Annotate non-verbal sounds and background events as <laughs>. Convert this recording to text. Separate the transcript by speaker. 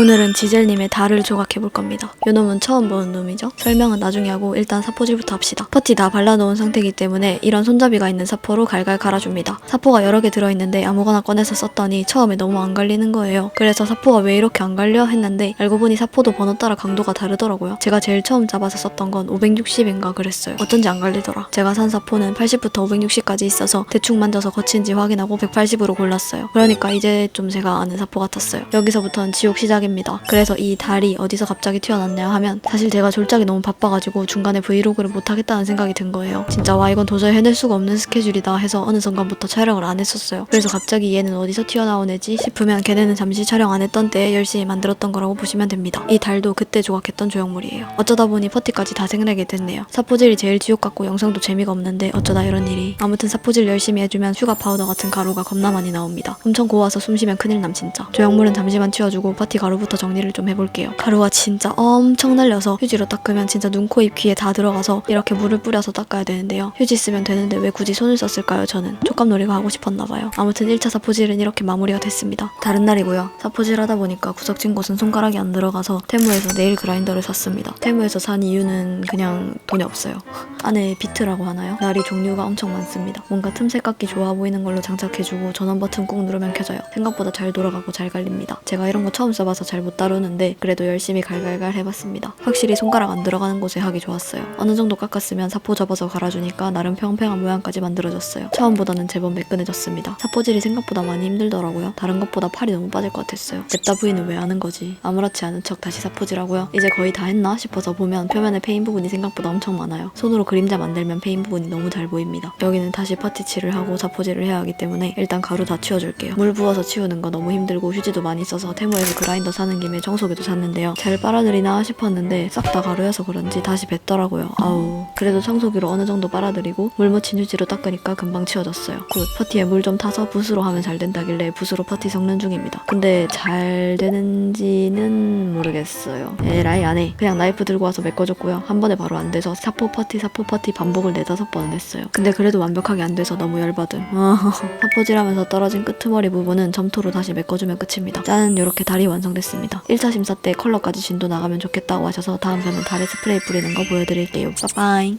Speaker 1: 오늘은 지젤님의 달을 조각해볼 겁니다. 요 놈은 처음 보는 놈이죠. 설명은 나중에 하고 일단 사포질부터 합시다. 퍼티 다 발라놓은 상태이기 때문에 이런 손잡이가 있는 사포로 갈갈 갈아줍니다. 사포가 여러 개 들어있는데 아무거나 꺼내서 썼더니 처음에 너무 안 갈리는 거예요. 그래서 사포가 왜 이렇게 안 갈려 했는데 알고 보니 사포도 번호 따라 강도가 다르더라고요. 제가 제일 처음 잡아서 썼던 건 560인가 그랬어요. 어쩐지 안 갈리더라. 제가 산 사포는 80부터 560까지 있어서 대충 만져서 거친지 확인하고 180으로 골랐어요. 그러니까 이제 좀 제가 아는 사포 같았어요. 여기서부터는 지옥 시작입니다. 그래서 이 달이 어디서 갑자기 튀어났냐 하면 사실 제가 졸작이 너무 바빠가지고 중간에 브이로그를 못하겠다는 생각이 든 거예요. 진짜 와 이건 도저히 해낼 수가 없는 스케줄이다 해서 어느 순간부터 촬영을 안 했었어요. 그래서 갑자기 얘는 어디서 튀어나온 애지 싶으면 걔네는 잠시 촬영 안 했던 때에 열심히 만들었던 거라고 보시면 됩니다. 이 달도 그때 조각했던 조형물이에요. 어쩌다 보니 퍼티까지 다 생내게 됐네요. 사포질이 제일 지옥 같고 영상도 재미가 없는데 어쩌다 이런 일이. 아무튼 사포질 열심히 해주면 슈가 파우더 같은 가루가 겁나 많이 나옵니다. 엄청 고와서 숨 쉬면 큰일 남 진짜. 조형물은 잠시만 치워주고 퍼티 가루 부터 정리를 좀 해볼게요. 가루가 진짜 엄청 날려서 휴지로 닦으면 진짜 눈, 코, 입, 귀에 다 들어가서 이렇게 물을 뿌려서 닦아야 되는데요. 휴지 쓰면 되는데 왜 굳이 손을 썼을까요 저는? 촉감놀이가 하고 싶었나 봐요. 아무튼 1차 사포질은 이렇게 마무리가 됐습니다. 다른 날이고요. 사포질 하다 보니까 구석진 곳은 손가락이 안 들어가서 테무에서 네일 그라인더를 샀습니다. 테무에서 산 이유는 그냥 돈이 없어요. <laughs> 안에 비트라고 하나요? 날이 종류가 엄청 많습니다. 뭔가 틈새 깎기 좋아 보이는 걸로 장착해주고 전원 버튼 꾹 누르면 켜져요. 생각보다 잘 돌아가고 잘 갈립니다. 제가 이런 거 처음 써봐서 잘 못 다루는데 그래도 열심히 갈갈갈 해봤습니다. 확실히 손가락 안 들어가는 곳에 하기 좋았어요. 어느 정도 깎았으면 사포 접어서 갈아주니까 나름 평평한 모양까지 만들어졌어요. 처음보다는 제법 매끈해졌습니다. 사포질이 생각보다 많이 힘들더라고요. 다른 것보다 팔이 너무 빠질 것 같았어요. 냅다 부위는 왜 하는 거지? 아무렇지 않은 척 다시 사포질하고요. 이제 거의 다 했나 싶어서 보면 표면에 페인 부분이 생각보다 엄청 많아요. 손으로 그림자 만들면 페인 부분이 너무 잘 보입니다. 여기는 다시 퍼티칠을 하고 사포질을 해야 하기 때문에 일단 가루 다 치워줄게요. 물 부어서 치우는 거 너무 힘들고 휴지도 많이 써서 테무에서 그라인더 사는 김에 청소기도 샀는데요. 잘 빨아들이나 싶었는데 싹 다 가루여서 그런지 다시 뱉더라고요. 아우. 그래도 청소기로 어느 정도 빨아들이고 물 묻힌 휴지로 닦으니까 금방 치워졌어요. 굿. 퍼티에 물 좀 타서 붓으로 하면 잘 된다길래 붓으로 퍼티 섞는 중입니다. 근데 잘 되는지는 모르겠어요. 에라이 안 해. 그냥 나이프 들고 와서 메꿔줬고요. 한 번에 바로 안 돼서 사포 퍼티 사포 퍼티 반복을 네다섯 번은 했어요. 근데 그래도 완벽하게 안 돼서 너무 열받음. <laughs> 사포질하면서 떨어진 끄트머리 부분은 점토로 다시 메꿔주면 끝입니다. 짠! 이렇게 달이 완성됐 습니다. 1차 심사 때 컬러까지 진도 나가면 좋겠다고 하셔서 다음 편은 달에 스프레이 뿌리는 거 보여드릴게요. 빠빠이!